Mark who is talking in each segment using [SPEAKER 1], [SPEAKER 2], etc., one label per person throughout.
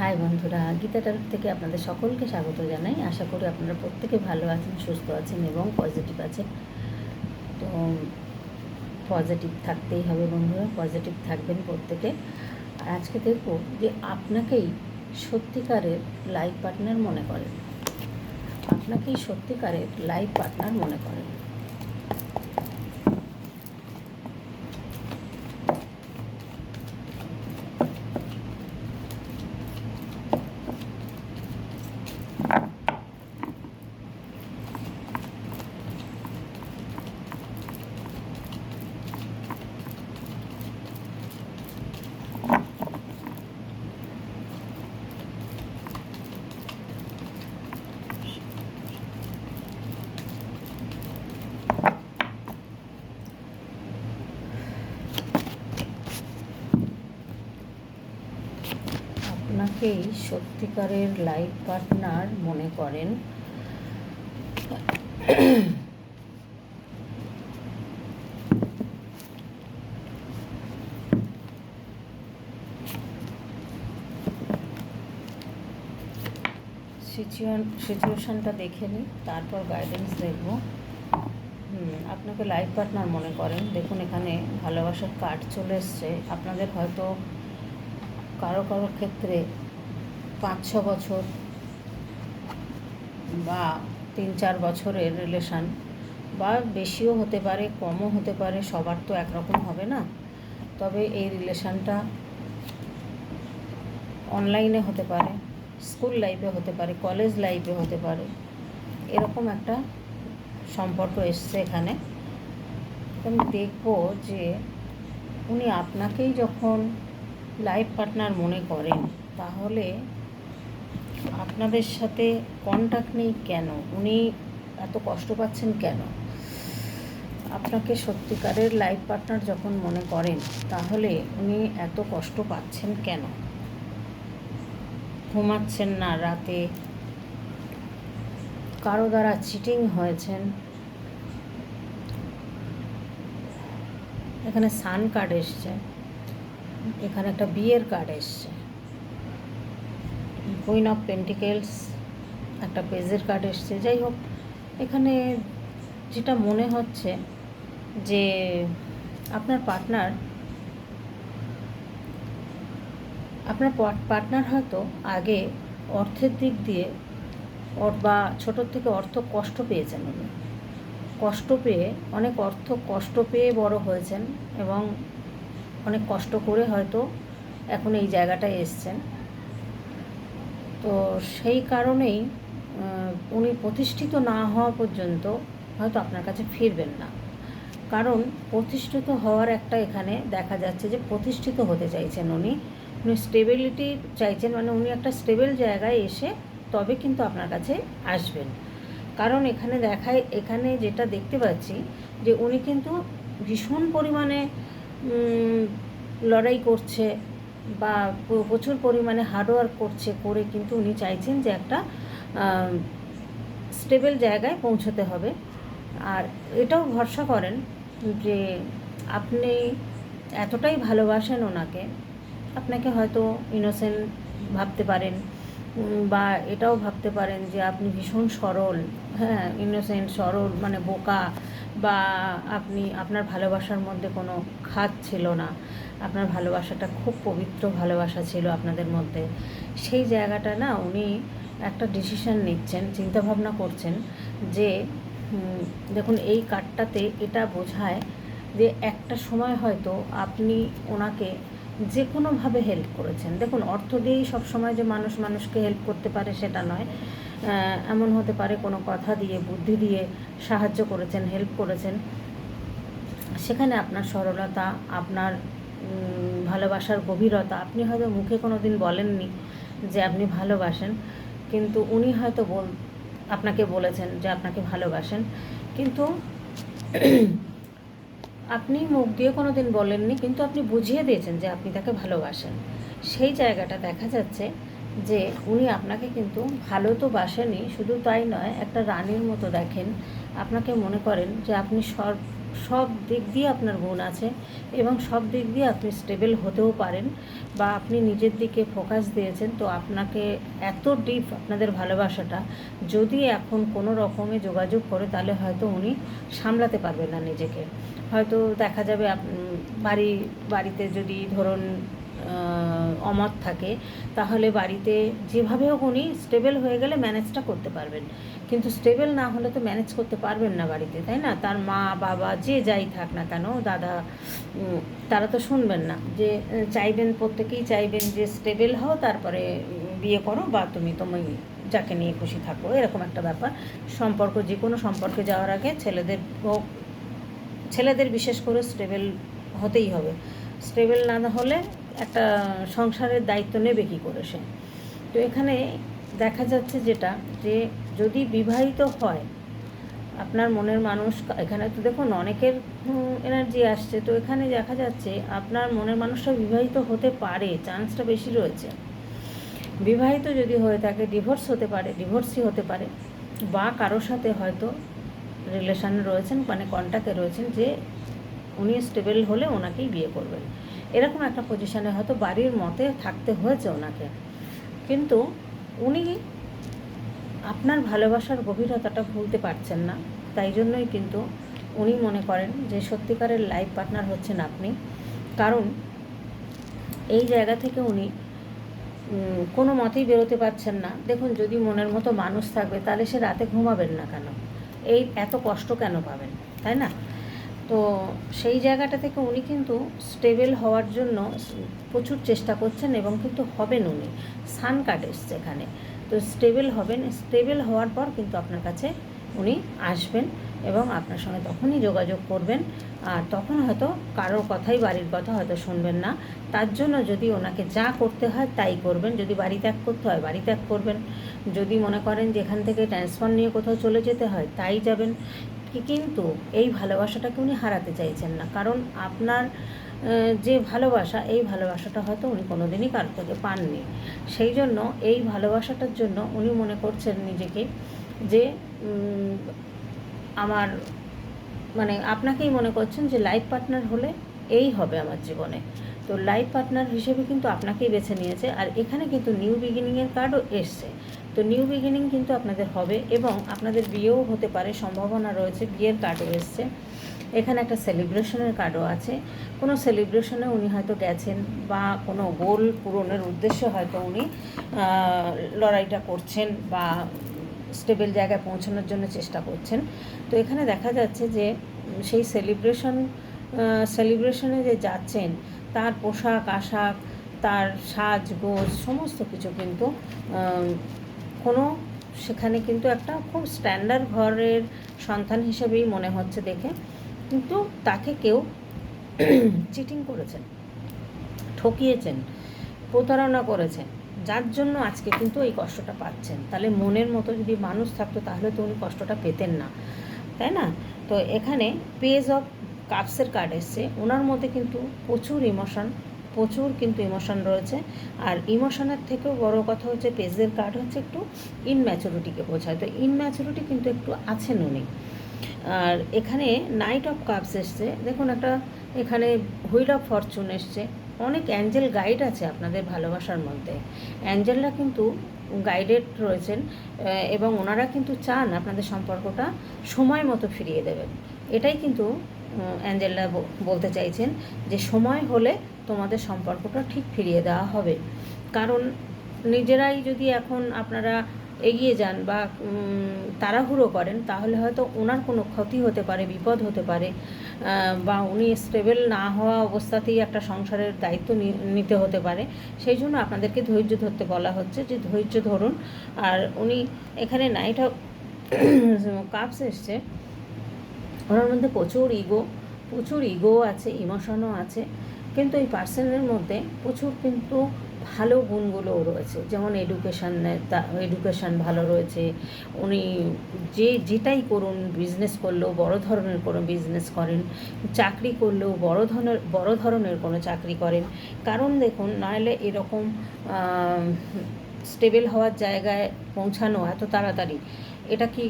[SPEAKER 1] High বন্ধুরা, গীতা টারক থেকে আপনাদের সকলকে স্বাগত জানাই। আশা করি আপনারা প্রত্যেকে ভালো আছেন, সুস্থ আছেন এবং পজিটিভ আছেন। তো পজিটিভ থাকতেই হবে বন্ধুরা পজিটিভ থাকবেন প্রত্যেকে। আর আজকে দেখব যে আপনাকেই সত্যিকারের লাইফ পার্টনার মনে করেন। আপনাকেই সত্যিকারের লাইফ পার্টনার মনে করেন। আপনাকেই সত্যিকারের লাইফ পার্টনার মনে করেন। সিচুয়েশানটা দেখে নিই, তারপর গাইডেন্স দেখব। আপনাকে লাইফ পার্টনার মনে করেন। দেখুন, এখানে ভালোবাসার কার্ড চলে এসছে। আপনাদের হয়তো কারও কারও ক্ষেত্রে পাঁচ ছ বছর বা তিন চার বছরের রিলেশান বা বেশিও হতে পারে, কমও হতে পারে, সবার তো একরকম হবে না। তবে এই রিলেশানটা অনলাইনে হতে পারে স্কুল লাইফে হতে পারে কলেজ লাইফে হতে পারে, এরকম একটা সম্পর্ক এসছে এখানে। আমি দেখব যে উনি আপনাকেই যখন লাইফ পার্টনার মনে করেন, তাহলে আপনাদের সাথে কন্ট্যাক্ট নেই কেন? উনি এত কষ্ট পাচ্ছেন কেন? আপনাকে সত্যিকারের লাইফ পার্টনার যখন মনে করেন, তাহলে উনি এত কষ্ট পাচ্ছেন কেন? ঘুমাচ্ছেন না রাতে। কারও দ্বারা চিটিং হয়েছেন। এখানে সান কার্ড এসছে। এখানে একটা বিয়ের কার্ড এসছে। কুইন অফ পেন্টিকেলস একটা পেজের কার্ড এসছে। যাই হোক, এখানে যেটা মনে হচ্ছে যে আপনার পার্টনার আপনার পার্টনার হয়তো আগে অর্থের দিক দিয়ে বা ছোটোর থেকে অর্থ কষ্ট পেয়েছেন উনি। কষ্ট পেয়ে, অনেক অর্থ কষ্ট পেয়ে বড় হয়েছেন এবং অনেক কষ্ট করে হয়তো এখন এই জায়গাটায় এসছেন। তো সেই কারণেই উনি প্রতিষ্ঠিত না হওয়া পর্যন্ত হয়তো আপনার কাছে ফিরবেন না। কারণ প্রতিষ্ঠিত হওয়ার একটা এখানে দেখা যাচ্ছে যে প্রতিষ্ঠিত হতে চাইছেন উনি। উনি স্টেবিলিটি চাইছেন মানে উনি একটা স্টেবল জায়গায় এসে তবে কিন্তু আপনার কাছে আসবেন। কারণ এখানে দেখায়, এখানে যেটা দেখতে পাচ্ছি যে উনি কিন্তু ভীষণ পরিমাণে লড়াই করছে বা প্রচুর পরিমাণে হার্ডওয়ার্ক করছে করে কিন্তু উনি চাইছেন যে একটা স্টেবল জায়গায় পৌঁছতে হবে। আর এটাও ভরসা করেন যে আপনি এতটাই ভালোবাসেন ওনাকে, আপনাকে হয়তো ইনোসেন্ট ভাবতে পারেন বা এটাও ভাবতে পারেন যে আপনি ভীষণ সরল হ্যাঁ ইনোসেন্ট সরল মানে বোকা, বা আপনি, আপনার ভালোবাসার মধ্যে কোনো খাত ছিল না। আপনার ভালোবাসাটা খুব পবিত্র ভালোবাসা ছিল আপনাদের মধ্যে। সেই জায়গাটা না উনি একটা ডিসিশন নিচ্ছেন, চিন্তাভাবনা করছেন যে দেখুন এই কার্ডটাতে এটা বোঝায় যে একটা সময় হয়তো আপনি ওনাকে যে কোনোভাবে হেল্প করেছেন। দেখুন, অর্থ দিয়েই সব সময় যে মানুষ মানুষকে হেল্প করতে পারে সেটা নয়। এমন হতে পারে কোনো কথা দিয়ে, বুদ্ধি দিয়ে সাহায্য করেছেন হেল্প করেছেন। সেখানে আপনার সরলতা, আপনার ভালোবাসার গভীরতা। আপনি হয়তো মুখে কোনো দিন বলেননি যে আপনি ভালোবাসেন, কিন্তু উনি হয়তো বল, আপনাকে বলেছেন যে আপনাকে ভালোবাসেন। কিন্তু আপনি মুখ দিয়ে কোনো দিন বলেননি, কিন্তু আপনি বুঝিয়ে দিয়েছেন যে আপনি তাকে ভালোবাসেন। সেই জায়গাটা দেখা যাচ্ছে যে উনি আপনাকে কিন্তু ভালো তো বাসেনি শুধু তাই নয়, একটা রানীর মতো দেখেন। আপনাকে মনে করেন যে আপনি সব সব দিক দিয়ে আপনার গুণ আছে এবং সব দিক দিয়ে আপনি স্টেবল হতেও পারেন বা আপনি নিজের দিকে ফোকাস দিয়েছেন, তো আপনাকে এত ডিপ আপনাদের ভালোবাসাটা যদি এখন কোনো রকমে যোগাযোগ করে, তাহলে হয়তো উনি সামলাতে পারবেন না নিজেকে। হয়তো দেখা যাবে বাড়ি, বাড়িতে যদি ধরুন অমত থাকে, তাহলে বাড়িতে যেভাবে হোক উনি স্টেবল হয়ে গেলে ম্যানেজটা করতে পারবেন। কিন্তু স্টেবল না হলে তো ম্যানেজ করতে পারবেন না বাড়িতে, তাই না? তার মা, বাবা, যে যাই থাক না কেন, দাদা তারা তো শুনবেন না যে চাইবেন, প্রত্যেকেই চাইবেন যে স্টেবল হও, তারপরে বিয়ে করো বা তুমি তুমি যাকে নিয়ে খুশি থাকো, এরকম একটা ব্যাপার। সম্পর্ক যে কোনো সম্পর্কে যাওয়ার আগে ছেলেদের হোক ছেলেদের বিশেষ করে স্টেবল হতেই হবে। স্টেবল না হলে একটা সংসারের দায়িত্ব নেবে কী করে সে? তো এখানে দেখা যাচ্ছে যেটা, যে যদি বিবাহিত হয়, আপনার মনের মানুষ, এখানে তো দেখুন অনেকের এনার্জি আসছে। তো এখানে দেখা যাচ্ছে আপনার মনের মানুষটা বিবাহিত হতে পারে চান্সটা বেশি রয়েছে। বিবাহিত যদি হয়ে থাকে ডিভোর্স হতে পারে ডিভোর্সই হতে পারে, বা কারোর সাথে হয়তো রিলেশানে রয়েছেন মানে কন্ট্যাক্টে রয়েছেন, যে উনি স্টেবল হলে ওনাকেই বিয়ে করবেন। এরকম একটা পজিশানে হয়তো বাড়ির মতে থাকতে হয়েছে ওনাকে। কিন্তু উনি আপনার ভালোবাসার গভীরতাটা ভুলতে পারছেন না। তাই জন্যই কিন্তু উনি মনে করেন যে সত্যিকারের লাইফ পার্টনার হচ্ছেন আপনি। কারণ এই জায়গা থেকে উনি কোনো মতেই বেরোতে পারছেন না। দেখুন, যদি মনের মতো মানুষ থাকবে, তাহলে সে রাতে ঘুমাবেন না কেন? এই এত কষ্ট কেন পাবেন? তাই না? তো সেই জায়গাটা থেকে উনি কিন্তু স্টেবল হওয়ার জন্য প্রচুর চেষ্টা করছেন এবং কিন্তু হবেন উনি। সান কার্ড এসছে এখানে তো স্টেবল হবেন, স্টেবল হওয়ার পর কিন্তু আপনার কাছে উনি আসবেন এবং আপনার সঙ্গে তখনই যোগাযোগ করবেন। আর তখন হয়তো কারোর কথাই বাড়ির কথা হয়তো শুনবেন না। তার জন্য যদি ওনাকে যা করতে হয় তাই করবেন। যদি বাড়ি ত্যাগ করতে হয় বাড়ি ত্যাগ করবেন। যদি মনে করেন যেখান থেকে ট্রান্সফার নিয়ে কোথাও চলে যেতে হয় তাই যাবেন। কিন্তু এই ভালোবাসাটাকে উনি হারাতে চাইছেন না। কারণ আপনার যে ভালোবাসা, এই ভালোবাসাটা হয়তো উনি কোনোদিনই কারোর থেকে পাননি। সেই জন্য এই ভালোবাসাটার জন্য উনি মনে করছেন নিজেকে যে আমার মানে আপনাকেই মনে করছেন যে লাইফ পার্টনার হলে এই হবে আমার জীবনে। তো লাইফ পার্টনার হিসেবে কিন্তু আপনাকেই বেছে নিয়েছে। আর এখানে কিন্তু নিউ বিগিনিংয়ের কার্ডও এসছে। তো নিউ বিগিনিং কিন্তু আপনাদের হবে এবং আপনাদের বিয়েও হতে পারে, সম্ভাবনা রয়েছে, বিয়ের কার্ডও এসছে। এখানে একটা সেলিব্রেশনের কার্ডও আছে। কোনো সেলিব্রেশনে উনি হয়তো গেছেন বা কোনো গোল পূরণের উদ্দেশ্যে হয়তো উনি লড়াইটা করছেন বা স্টেবল জায়গায় পৌঁছানোর জন্য চেষ্টা করছেন। তো এখানে দেখা যাচ্ছে যে সেই সেলিব্রেশন সেলিব্রেশনে যে যাচ্ছেন, তার পোশাক, আশাক, তার সাজগোজ সমস্ত কিছু কিন্তু কোনো সেখানে কিন্তু একটা খুব স্ট্যান্ডার্ড ঘরের সন্তান হিসেবেই মনে হচ্ছে দেখে। কিন্তু তাকে কেউ চিটিং করেছেন, ঠকিয়েছেন, প্রতারণা করেছেন, যার জন্য আজকে কিন্তু এই কষ্টটা পাচ্ছেন। তাহলে মনের মতো যদি মানুষ থাকতো তাহলে তো উনি কষ্টটা পেতেন না, তাই না? তো এখানে পেজ অফ কাপসের কার্ড এসছে। ওনার মধ্যে কিন্তু প্রচুর ইমোশন প্রচুর কিন্তু ইমোশন রয়েছে। আর ইমোশনের থেকেও বড় কথা হচ্ছে পেজের কার্ড হচ্ছে একটু ইনম্যাচুরিটিকে বোঝায়। তো ইনম্যাচুরিটি কিন্তু একটু আছেন উনি। আর এখানে নাইট অফ কাপস এসছে। দেখুন একটা এখানে হুইল অফ ফরচুন এসছে। অনেক অ্যাঞ্জেল গাইড আছে আপনাদের ভালোবাসার মধ্যে। অ্যাঞ্জেলরা কিন্তু গাইডেড রয়েছেন এবং ওনারা কিন্তু চান আপনাদের সম্পর্কটা সময় মতো ফিরিয়ে দেবেন। এটাই কিন্তু অ্যাঞ্জেলরা বলতে চাইছেন যে সময় হলে তোমাদের সম্পর্কটা ঠিক ফিরিয়ে দেওয়া হবে। কারণ নিজেরাই যদি এখন আপনারা এগিয়ে যান বা তাড়াহুড়ো করেন, তাহলে হয়তো ওনার কোনো ক্ষতি হতে পারে, বিপদ হতে পারে। বা উনি স্টেবল না হওয়া অবস্থাতেই একটা সংসারের দায়িত্ব নিতে হতে পারে। সেই জন্য আপনাদেরকে ধৈর্য ধরতে বলা হচ্ছে যে, ধৈর্য ধরুন। আর উনি এখানে নাইট কাপস এসছে। ওনার মধ্যে প্রচুর ইগো প্রচুর ইগো আছে ইমোশনও আছে। কিন্তু এই পার্সনের মধ্যে প্রচুর কিন্তু ভালো গুণগুলোও রয়েছে। যেমন এডুকেশান এডুকেশান ভালো রয়েছে। উনি যে যেটাই করুন বিজনেস করলেও বড় ধরনের কোনো বিজনেস করেন, চাকরি করলেও বড় ধরনের বড় ধরনের কোনো চাকরি করেন। কারণ দেখুন নাহলে এরকম স্টেবল হওয়ার জায়গায় পৌঁছানো এত তাড়াতাড়ি, এটা কি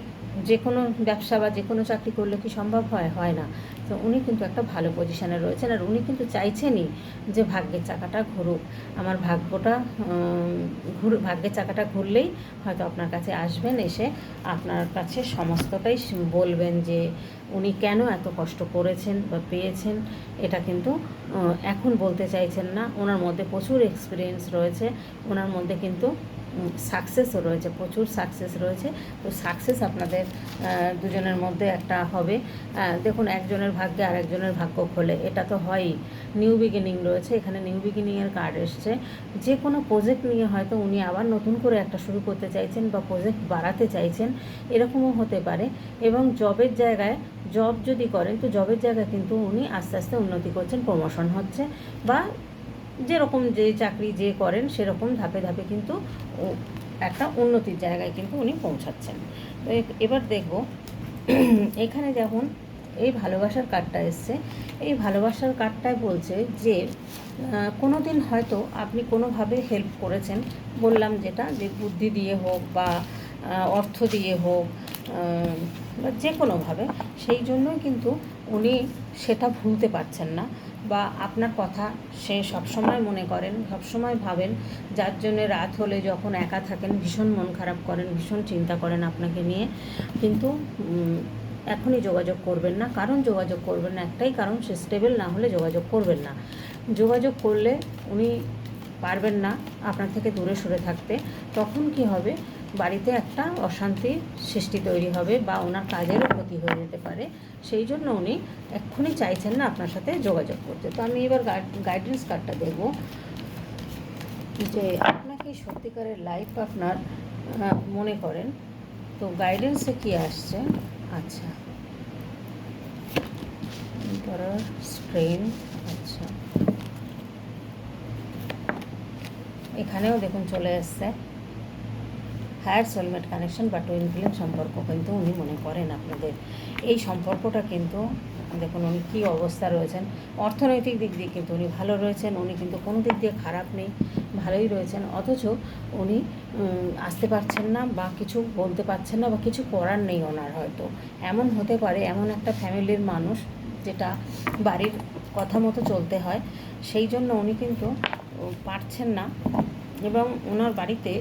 [SPEAKER 1] যে কোনো ব্যবসা বা যে কোনো চাকরি করলে কি সম্ভব হয়? হয় না। তো উনি কিন্তু একটা ভালো পজিশানে রয়েছেন আর উনি কিন্তু চাইছেনই যে ভাগ্যের চাকাটা ঘুরুক। আমার ভাগ্যটা ঘুর, ভাগ্যের চাকাটা ঘুরলেই হয়তো আপনার কাছে আসবেন, এসে আপনার কাছে সমস্তটাই বলবেন যে উনি কেন এত কষ্ট করেছেন বা পেয়েছেন, এটা কিন্তু এখন বলতে চাইছেন না। ওনার মধ্যে প্রচুর এক্সপিরিয়েন্স রয়েছে। ওনার মধ্যে কিন্তু সাকসেসও রয়েছে, প্রচুর সাকসেস রয়েছে। তো সাকসেস আপনাদের দুজনের মধ্যে একটা হবে। দেখুন, একজনের ভাগ্যে আর একজনের ভাগ্য খোলে, এটা তো হয়ই। নিউ বিগিনিং রয়েছে, এখানে নিউ বিগিনিংয়ের কার্ড এসছে। যে কোনো প্রজেক্ট নিয়ে হয়তো উনি আবার নতুন করে একটা শুরু করতে চাইছেন বা প্রজেক্ট বাড়াতে চাইছেন, এরকমও হতে পারে। এবং জবের জায়গায় জব যদি করেন, তো জবের জায়গায় কিন্তু উনি আস্তে আস্তে উন্নতি করছেন প্রমোশন হচ্ছে। বা যেরকম যে চাকরি যে করেন, সেরকম ধাপে ধাপে কিন্তু একটা উন্নতির জায়গায় কিন্তু উনি পৌঁছাচ্ছেন। তো এবার দেখব, এখানে যেমন এই ভালোবাসার কার্ডটা এসছে, এই ভালোবাসার কার্ডটায় বলছে যে কোনো দিন হয়তো আপনি কোনোভাবে হেল্প করেছেন, বললাম যেটা, যে বুদ্ধি দিয়ে হোক বা অর্থ দিয়ে হোক বা যে কোনোভাবে সেই জন্যই কিন্তু উনি সেটা ভুলতে পারছেন না। বা আপনার কথা সে সবসময় মনে করেন, সবসময় ভাবেন। যার জন্য রাত হলে যখন একা থাকেন, ভীষণ মন খারাপ করেন, ভীষণ চিন্তা করেন আপনাকে নিয়ে। কিন্তু এখনই যোগাযোগ করবেন না। কারণ যোগাযোগ করবেন না একটাই কারণ, সে স্টেবল না হলে যোগাযোগ করবেন না। যোগাযোগ করলে উনি পারবেন না আপনার থেকে দূরে সরে থাকতে। তখন কি হবে? বাড়িতে একটা অশান্তি সৃষ্টি তৈরি হবে বা ওনার কাজেরও ক্ষতি হয়ে যেতে পারে। সেই জন্য উনি এক্ষুনি চাইছেন না আপনার সাথে যোগাযোগ করতে। তো আমি এবার গাইডেন্স কার্ডটা দেখব যে আপনাকে সত্যিকারের লাইফ আপনার মনে করেন? তো গাইডেন্সে কি আসছে? আচ্ছা। স্ট্রেন আচ্ছা। এখানেও দেখুন চলে এসছে হায়ার সোলমেট কানেকশন বা টুইন ফিল্ম সম্পর্ক কিন্তু উনি মনে করেন আপনাদের। এই সম্পর্কটা কিন্তু, দেখুন উনি কী অবস্থা রয়েছেন। অর্থনৈতিক দিক দিয়ে কিন্তু উনি ভালো রয়েছেন, উনি কিন্তু কোনো দিক দিয়ে খারাপ নেই, ভালোই রয়েছেন। অথচ উনি আসতে পারছেন না বা কিছু বলতে পারছেন না বা কিছু করার নেই ওনার হয়তো। এমন হতে পারে, এমন একটা ফ্যামিলির মানুষ যেটা বাড়ির কথা মতো চলতে হয়, সেই জন্য উনি কিন্তু পারছেন না। এবং ওনার বাড়িতে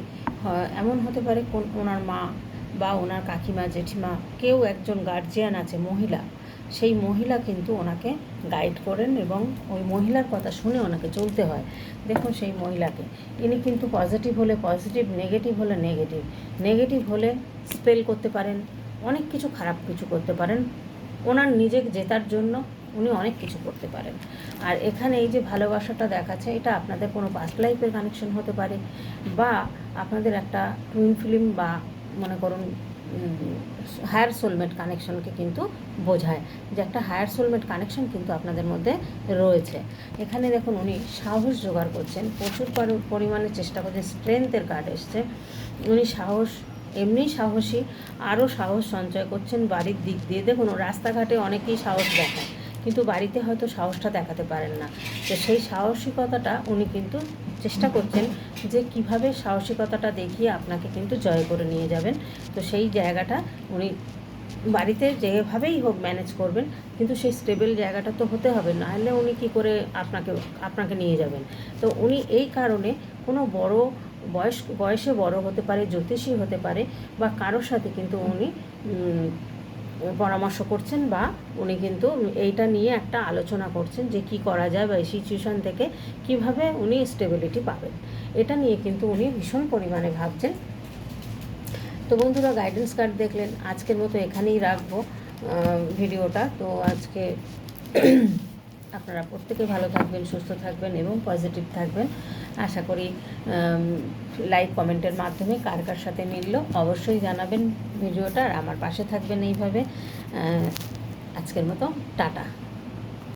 [SPEAKER 1] এমন হতে পারে কোন ওনার মা বা ওনার কাকিমা, জেঠিমা, কেউ একজন গার্জিয়ান আছে, মহিলা। সেই মহিলা কিন্তু ওনাকে গাইড করেন এবং ওই মহিলার কথা শুনে ওনাকে চলতে হয়। দেখুন সেই মহিলাকে। ইনি কিন্তু পজিটিভ হলে পজিটিভ নেগেটিভ হলে নেগেটিভ নেগেটিভ হলে স্পেল করতে পারেন, অনেক কিছু খারাপ কিছু করতে পারেন। ওনার নিজে জেতার জন্য উনি অনেক কিছু করতে পারেন। আর এখানে এই যে ভালোবাসাটা দেখাচ্ছে, এটা আপনাদের কোনো পাস্ট লাইফের কানেকশন হতে পারে বা আপনাদের একটা টুইন ফিল্ম বা মনে করুন হায়ার সোলমেট কানেকশনকে কিন্তু বোঝায় যে একটা হায়ার সোলমেট কানেকশন কিন্তু আপনাদের মধ্যে রয়েছে। এখানে দেখুন উনি সাহস জোগাড় করছেন, প্রচুর পরি- পরিমাণে চেষ্টা করছেন স্ট্রেংথের কার্ড এসছে। উনি সাহস, এমনি সাহসী, আরও সাহস সঞ্চয় করছেন বাড়ির দিক দিয়ে। দেখুন রাস্তাঘাটে অনেকেই সাহস দেখায়। কিন্তু বাড়িতে হয়তো সাহসটা দেখাতে পারেন না। তো সেই সাহসিকতাটা উনি কিন্তু চেষ্টা করছেন যে কীভাবে সাহসিকতাটা দেখিয়ে আপনাকে কিন্তু জয় করে নিয়ে যাবেন। তো সেই জায়গাটা উনি বাড়িতে যেভাবেই হোক ম্যানেজ করবেন, কিন্তু সেই স্টেবল জায়গাটা তো হতে হবে না হলে উনি কী করে আপনাকে আপনাকে নিয়ে যাবেন। তো উনি এই কারণে কোনো বড় বয়স, বয়সে বড় হতে পারে, জ্যোতিষী হতে পারে, বা কারোর সাথে কিন্তু উনি পরামর্শ করছেন বা উনি কিন্তু এইটা নিয়ে একটা আলোচনা করছেন যে কি করা যায় বা এই সিচুয়েশন থেকে কীভাবে উনি স্টেবিলিটি পাবেন। এটা নিয়ে কিন্তু উনি ভীষণ পরিমাণে ভাবছেন। তো বন্ধুরা গাইডেন্স কার্ড দেখলেন, আজকের মতো এখানেই রাখব ভিডিওটা। তো আজকে আপনারা প্রত্যেকে ভালো থাকবেন, সুস্থ থাকবেন এবং পজিটিভ থাকবেন। আশা করি লাইক কমেন্টের মাধ্যমে কার কার সাথে মিলল অবশ্যই জানাবেন ভিডিওটা আর আমার পাশে থাকবেন এইভাবে। আজকের মতো, টাটা।